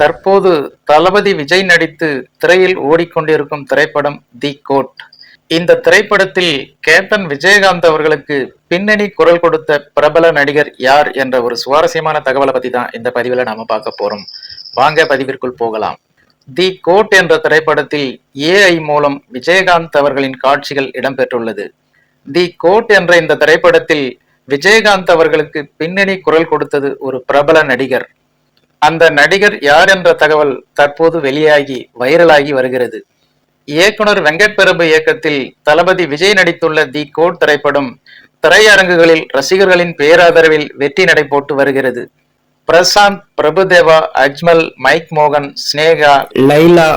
தற்போது தளபதி விஜய் நடித்து திரையில் ஓடிக்கொண்டிருக்கும் திரைப்படம் தி கோட். இந்த திரைப்படத்தில் கேப்டன் விஜயகாந்த் அவர்களுக்கு பின்னணி குரல் கொடுத்த பிரபல நடிகர் யார் என்ற ஒரு சுவாரஸ்யமான தகவலை பத்தி தான் இந்த பதிவில் நாம பார்க்க போறோம். வாங்க பதிவிற்குள் போகலாம். தி கோட் என்ற திரைப்படத்தில் ஏஐ மூலம் விஜயகாந்த் அவர்களின் காட்சிகள் இடம்பெற்றுள்ளது. தி கோட் என்ற இந்த திரைப்படத்தில் விஜயகாந்த் அவர்களுக்கு பின்னணி குரல் கொடுத்தது ஒரு பிரபல நடிகர். அந்த நடிகர் யார் என்ற தகவல் தற்போது வெளியாகி வைரலாகி வருகிறது. இயக்குனர் வெங்கட் பிரபு இயக்கத்தில் தளபதி விஜய் நடித்துள்ள தி கோட் திரைப்படம் திரையரங்குகளில் ரசிகர்களின் பேராதரவில் வெற்றி நடை போட்டு வருகிறது. பிரசாந்த் பிரபுதேவா அஜ்மல் மைக் மோகன் ஸ்னேகா லைலா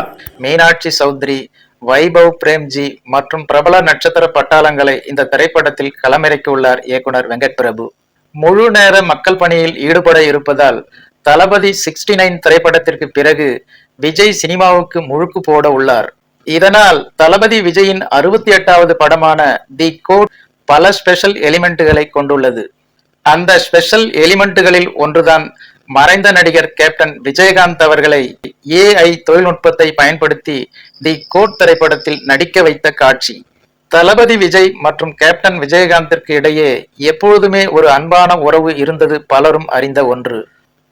மீனாட்சி சௌத்ரி வைபவ் பிரேம்ஜி மற்றும் பிரபல நட்சத்திர பட்டாளங்களை இந்த திரைப்படத்தில் களமிறக்கியுள்ளார் இயக்குனர் வெங்கட் பிரபு முழு நேர மக்கள் பணியில் ஈடுபட இருப்பதால் தளபதி சிக்ஸ்டி நைன் திரைப்படத்திற்கு பிறகு விஜய் சினிமாவுக்கு முழுக்கு போட உள்ளார். இதனால் தளபதி விஜயின் அறுபத்தி எட்டாவது படமான தி கோட் பல ஸ்பெஷல் எலிமெண்ட்டுகளை கொண்டுள்ளது. அந்த ஸ்பெஷல் எலிமெண்ட்டுகளில் ஒன்றுதான் மறைந்த நடிகர் கேப்டன் விஜயகாந்த் அவர்களை ஏஐ தொழில்நுட்பத்தை பயன்படுத்தி தி கோட் திரைப்படத்தில் நடிக்க வைத்த காட்சி. தளபதி விஜய் மற்றும் கேப்டன் விஜயகாந்திற்கு இடையே எப்பொழுதுமே ஒரு அன்பான உறவு இருந்தது பலரும் அறிந்த ஒன்று.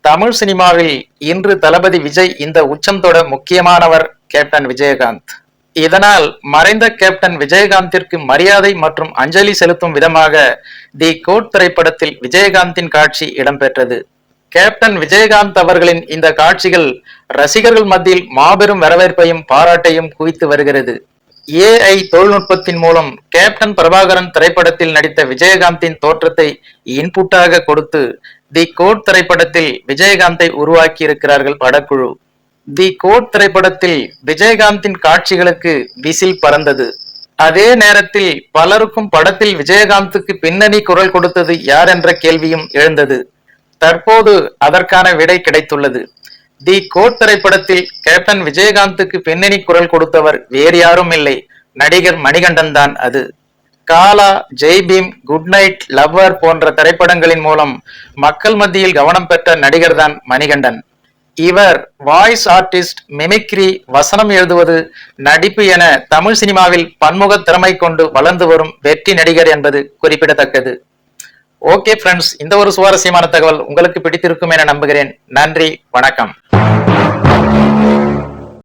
தமிழ் சினிமாவில் இன்று தளபதி விஜய் இந்த உச்சம் தொட முக்கியமானவர் கேப்டன் விஜயகாந்த். இதனால் மறைந்த கேப்டன் விஜயகாந்திற்கு மரியாதை மற்றும் அஞ்சலி செலுத்தும் விதமாக தி கோட் திரைப்படத்தில் விஜயகாந்தின் காட்சி இடம்பெற்றது. கேப்டன் விஜயகாந்த் அவர்களின் இந்த காட்சிகள் ரசிகர்கள் மத்தியில் மாபெரும் வரவேற்பையும் பாராட்டையும் குவித்து வருகிறது. ஏஐ தொழில்நுட்பத்தின் மூலம் கேப்டன் பிரபாகரன் திரைப்படத்தில் நடித்த விஜயகாந்தின் தோற்றத்தை இன்புட்டாக கொடுத்து தி கோட் திரைப்படத்தில் விஜயகாந்தை உருவாக்கி இருக்கிறார்கள் படக்குழு. தி கோட் திரைப்படத்தில் விஜயகாந்தின் காட்சிகளுக்கு விசில் பறந்தது. அதே நேரத்தில் பலருக்கும் படத்தில் விஜயகாந்துக்கு பின்னணி குரல் கொடுத்தது யார் என்ற கேள்வியும் எழுந்தது. தற்போது அதற்கான விடை கிடைத்துள்ளது. தி கோட் திரைப்படத்தில் கேப்டன் விஜயகாந்துக்கு பின்னணி குரல் கொடுத்தவர் வேறு யாரும் இல்லை. நடிகர் மணிகண்டன் தான் அது. Kaala Jai Bhim good night lover போன்ற திரைப்படங்களின் மூலம் மக்கள் மத்தியில் கவனம் பெற்ற நடிகர் தான் மணிகண்டன். இவர் வாய்ஸ் ஆர்டிஸ்ட் மிமிக்ரி வசனம் எழுதுவது நடிப்பு என தமிழ் சினிமாவில் பன்முக திறமை கொண்டு வளர்ந்து வரும் வெற்றி நடிகர் என்பது குறிப்பிடத்தக்கது. ஓகே ஃப்ரெண்ட்ஸ் இந்த ஒரு சுவாரஸ்யமான தகவல் உங்களுக்கு பிடித்திருக்கும் என நம்புகிறேன். நன்றி வணக்கம். Thank you.